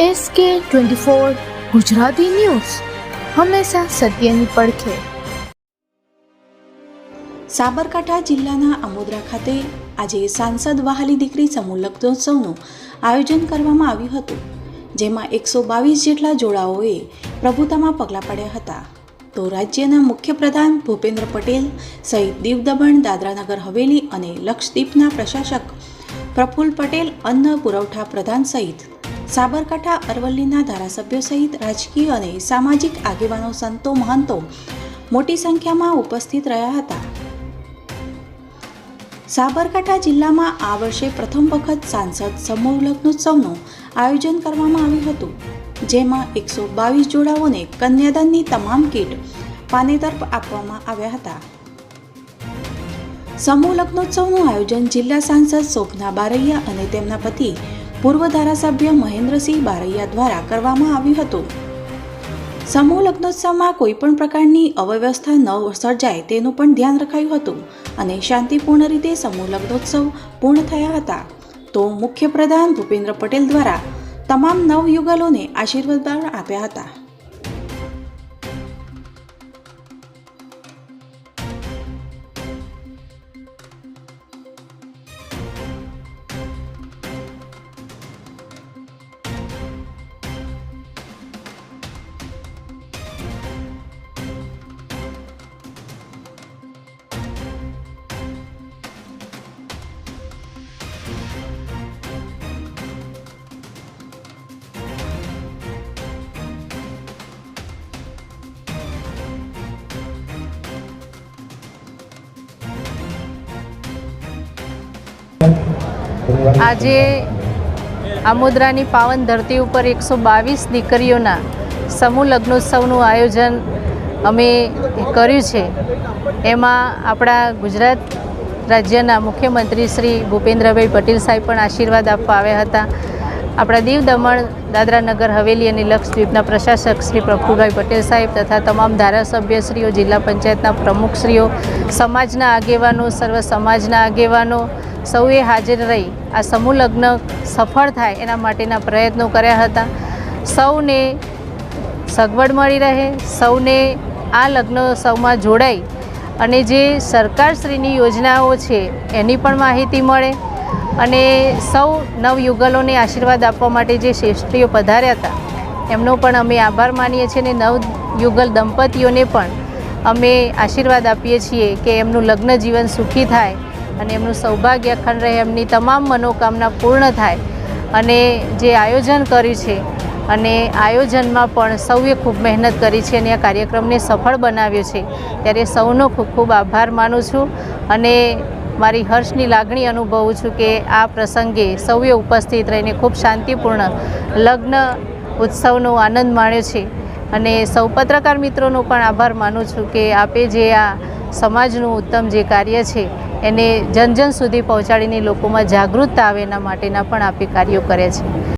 S કે twenty four Gujarati news. હંમેશા સત્યની પડખે. સાબરકાંઠા જિલ્લાના અમોદરા ખાતે આજે સાંસદ વહાલી દીકરી સમૂહ લગ્નોત્સવનું આયોજન કરવામાં આવ્યું હતું, જેમાં એકસો બાવીસ જેટલા જોડાઓએ પ્રભુતામાં પગલાં પડ્યા હતા. તો રાજ્યના મુખ્યપ્રધાન ભૂપેન્દ્ર પટેલ સહિત દીવ દમણ દાદરાનગર હવેલી અને લક્ષદ્વીપના પ્રશાસક પ્રફુલ્લ પટેલ, અન્ન પુરવઠા પ્રધાન સહિત સાબરકાંઠા, અરવલ્લીના ધારાસભ્યો સહિત રાજકીય અને સામાજિક આગેવાનો, સંતો, મહંતો મોટી સંખ્યામાં ઉપસ્થિત રહ્યા હતા. સાબરકાંઠા જિલ્લામાં આ વર્ષે પ્રથમ વખત સાંસદ સમૂહ લગ્નોત્સવનું આયોજન કરવામાં આવ્યું હતું, જેમાં એકસો બાવીસ જોડાઓને કન્યાદાનની તમામ કીટ પાનેતર આપવામાં આવ્યા હતા. સમૂહ લગ્નોત્સવનું આયોજન જિલ્લા સાંસદ શોભના બારૈયા અને તેમના પતિ પૂર્વ ધારાસભ્ય મહેન્દ્રસિંહ બારૈયા દ્વારા કરવામાં આવ્યું હતું. સમૂહ લગ્નોત્સવમાં કોઈ પણ પ્રકારની અવ્યવસ્થા ન સર્જાય તેનું પણ ધ્યાન રખાયું હતું અને શાંતિપૂર્ણ રીતે સમૂહ લગ્નોત્સવ પૂર્ણ થયા હતા. તો મુખ્યપ્રધાન ભૂપેન્દ્ર પટેલ દ્વારા તમામ નવયુગલોને આશીર્વાદ આપ્યા હતા. આજે આમોદરાની પાવન ધરતી ઉપર એકસો બાવીસ દીકરીઓના સમૂહ લગ્નોત્સવનું આયોજન અમે કર્યું છે. એમાં આપણા ગુજરાત રાજ્યના મુખ્યમંત્રી શ્રી ભૂપેન્દ્રભાઈ પટેલ સાહેબ પણ આશીર્વાદ આપવા આવ્યા હતા. આપણા દીવ દમણ દાદરા નગર હવેલી અને લક્ષદ્વીપના પ્રશાસક શ્રી પ્રફુલભાઈ પટેલ સાહેબ તથા તમામ ધારાસભ્યશ્રીઓ, જિલ્લા પંચાયતના પ્રમુખશ્રીઓ, સમાજના આગેવાનો, સર્વ સમાજના આગેવાનો સૌએ હાજર રહી. આ સમૂહ લગ્ન સફળ થાય એના માટેના પ્રયત્નો કર્યા હતા. સૌને સગવડ મળી રહે, સૌને આ લગ્નોત્સવમાં જોડાઈ અને જે સરકારશ્રીની યોજનાઓ છે એની પણ માહિતી મળે અને સૌ નવયુગલોને આશીર્વાદ આપવા માટે જે શ્રેષ્ઠીઓ પધાર્યા હતા, એમનો પણ અમે આભાર માનીએ છીએ અને નવયુગલ દંપતીઓને પણ અમે આશીર્વાદ આપીએ છીએ કે એમનું લગ્ન જીવન સુખી થાય અને એમનું સૌભાગ્ય અખંડ રહે, એમની તમામ મનોકામના પૂર્ણ થાય. અને જે આયોજન કર્યું છે, અને આયોજનમાં પણ સૌએ ખૂબ મહેનત કરી છે અને આ કાર્યક્રમને સફળ બનાવ્યો છે. ત્યારે સૌનો ખૂબ ખૂબ આભાર માનું છું અને મારી હર્ષની લાગણી અનુભવું છું કે આ પ્રસંગે સૌએ ઉપસ્થિત રહીને ખૂબ શાંતિપૂર્ણ લગ્ન ઉત્સવનો આનંદ માણ્યો છે. અને સૌ પત્રકાર મિત્રોનો પણ આભાર માનું છું કે આપે જે આ સમાજનું ઉત્તમ જે કાર્ય છે એને જન જન સુધી પહોંચાડીને લોકોમાં જાગૃતતા આવે એના માટેના પણ આપે કાર્યો કરે છે.